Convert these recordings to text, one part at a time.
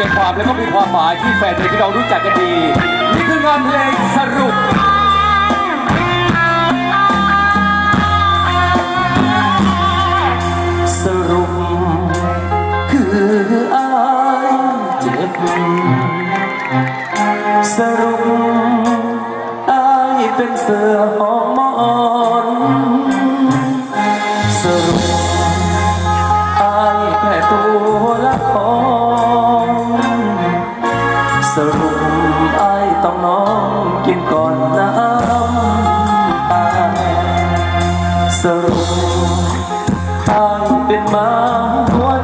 จความและก็มีความหมายที่แฟนเพลงที่เรารู้จักกันดี นี่คืองานเพลงสรุปสรุปคืออายเจ็บสรุปอายเป็นเสือหอมมอนสรุปอายแค่ตัว ก่อนน้ำตาสรุปทางเป็นมาหัว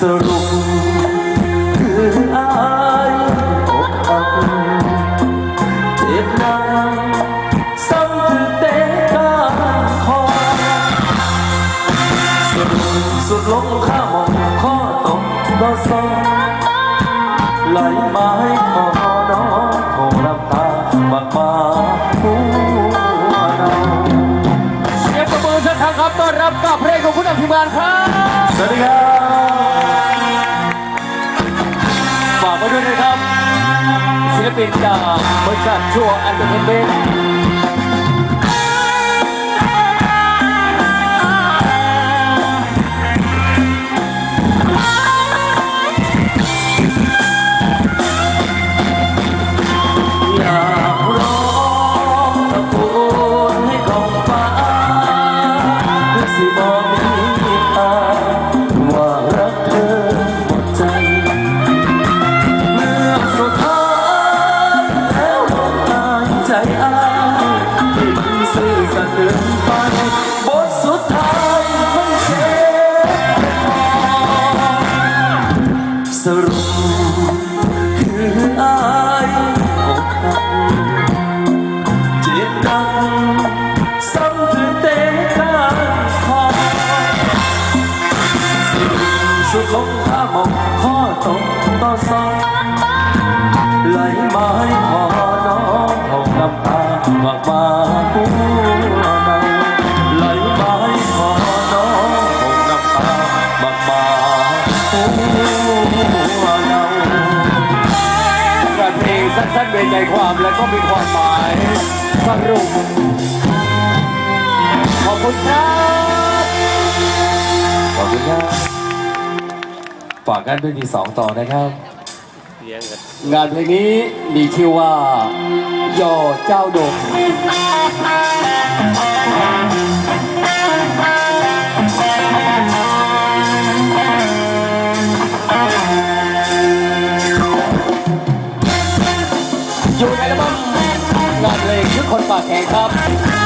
สรุปคืออายอกหักเจ็บหนักซ้ำถึงเตะกาคอสรุปสุดลงข้ามองข้อตกก็ซ้อไหลไม้ทออง ปินจากบริษัทชัวร์อันเดอร์เทนเมนต์ สุดลงข้ามองข้อตกต่อซอง ความและก็มีความหมายสรุปขอบคุณครับขอบคุณครับฝากกันด้วยทีสองต่อนะครับ งานเพลงนี้มีชื่อว่า ย่อเจ้าดง งานเพลงชื่อคนปากแข็งครับ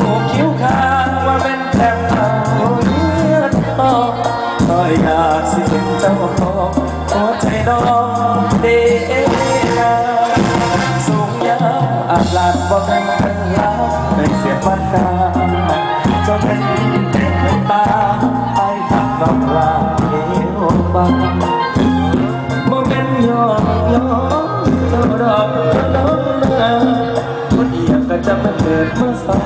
มูกคิ้วข้างว่าเป็นแถมเอาเลือดทอก็อยากสิเห็นเจ้าของหัวใจน้องเด็กน้สูงยาวอาจลาดบ่แม่นทั้งยาวในเสียงมันกาจนเป็นเด็กตาไอ้ทำน้ำลายเหวบางบ่เป็นยอดยอดเจ้าดอกน้องนาคนเอียงก็จะมาเกิดมาสา